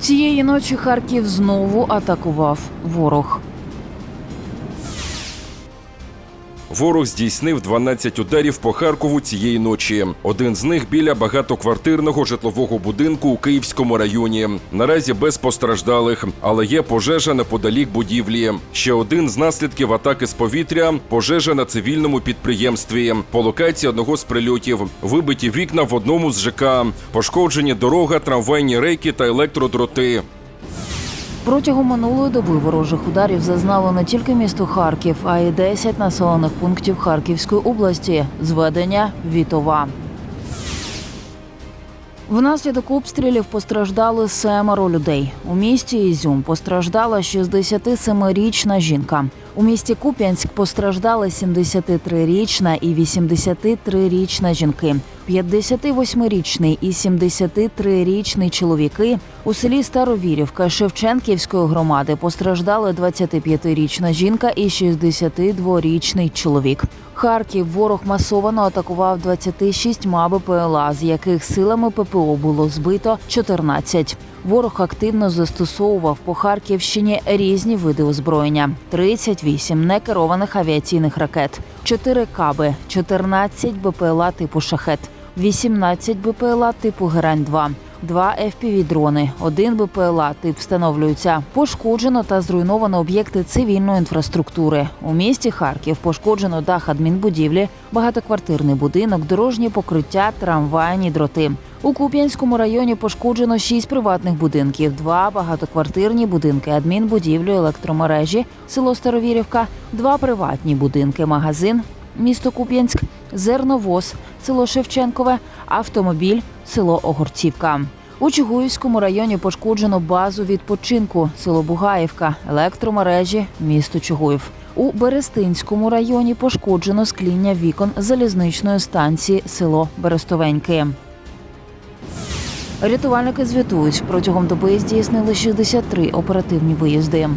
Цієї ночі Харків знову атакував ворог. Ворог здійснив 12 ударів по Харкову цієї ночі. Один з них біля багатоквартирного житлового будинку у Київському районі. Наразі без постраждалих, але є пожежа неподалік будівлі. Ще один з наслідків атаки з повітря пожежа на цивільному підприємстві. По локації одного з прильотів вибиті вікна в одному з ЖК, пошкоджені дорога, трамвайні рейки та електродроти. Протягом минулої доби ворожих ударів зазнало не тільки місто Харків, а й 10 населених пунктів Харківської області. Зведення Вітова. Внаслідок обстрілів постраждали семеро людей. У місті Ізюм постраждала 67-річна жінка. У місті Куп'янськ постраждали 73-річна і 83-річна жінки. 58-річний і 73-річний чоловіки у селі Старовірівка Шевченківської громади постраждали 25-річна жінка і 62-річний чоловік. Харків ворог масовано атакував 26 БПЛА, з яких силами ППО було збито 14. Ворог активно застосовував по Харківщині різні види озброєння: 38 некерованих авіаційних ракет, 4 каби, 14 БПЛА типу шахет, 18 БПЛА типу Герань 2 Два FPV-дрони, один БПЛА тип встановлюється. Пошкоджено та зруйновано об'єкти цивільної інфраструктури. У місті Харків пошкоджено дах адмінбудівлі, багатоквартирний будинок, дорожні покриття, трамвайні дроти. У Куп'янському районі пошкоджено шість приватних будинків, два багатоквартирні будинки, адмінбудівлю, електромережі, село Старовірівка, два приватні будинки, магазин, місто Куп'янськ, зерновоз, село Шевченкове, автомобіль, село Огорцівка. У Чугуївському районі пошкоджено базу відпочинку, село Бугаївка, електромережі, місто Чугуїв. У Берестинському районі пошкоджено скління вікон залізничної станції село Берестовеньки. Рятувальники звітують, протягом доби здійснили 63 оперативні виїзди.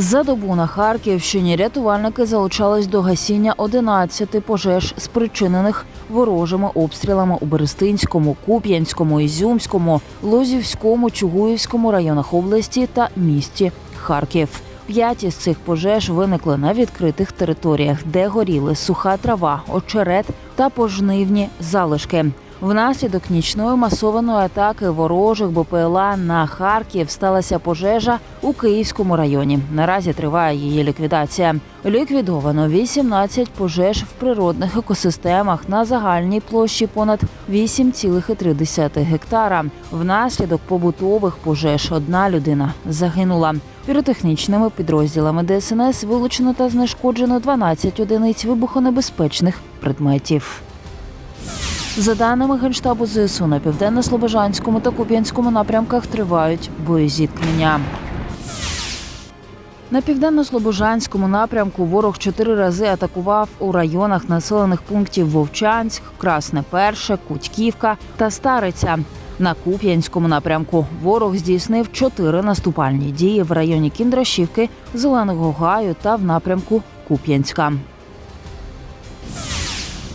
За добу на Харківщині рятувальники залучались до гасіння 11 пожеж, спричинених ворожими обстрілами у Берестинському, Куп'янському, Ізюмському, Лозівському, Чугуївському районах області та місті Харків. П'ять із цих пожеж виникли на відкритих територіях, де горіли суха трава, очерет та пожнивні залишки. Внаслідок нічної масованої атаки ворожих БПЛА на Харків сталася пожежа у Київському районі. Наразі триває її ліквідація. Ліквідовано 18 пожеж в природних екосистемах на загальній площі понад 8,3 гектара. Внаслідок побутових пожеж одна людина загинула. Піротехнічними підрозділами ДСНС вилучено та знешкоджено 12 одиниць вибухонебезпечних предметів. За даними Генштабу ЗСУ, на південно-слобожанському та Куп'янському напрямках тривають боєзіткнення. На південно-слобожанському напрямку ворог чотири рази атакував у районах населених пунктів Вовчанськ, Красне Перше, Кутьківка та Стариця. На Куп'янському напрямку ворог здійснив чотири наступальні дії в районі Кіндрашівки, Зеленого Гаю та в напрямку Куп'янська.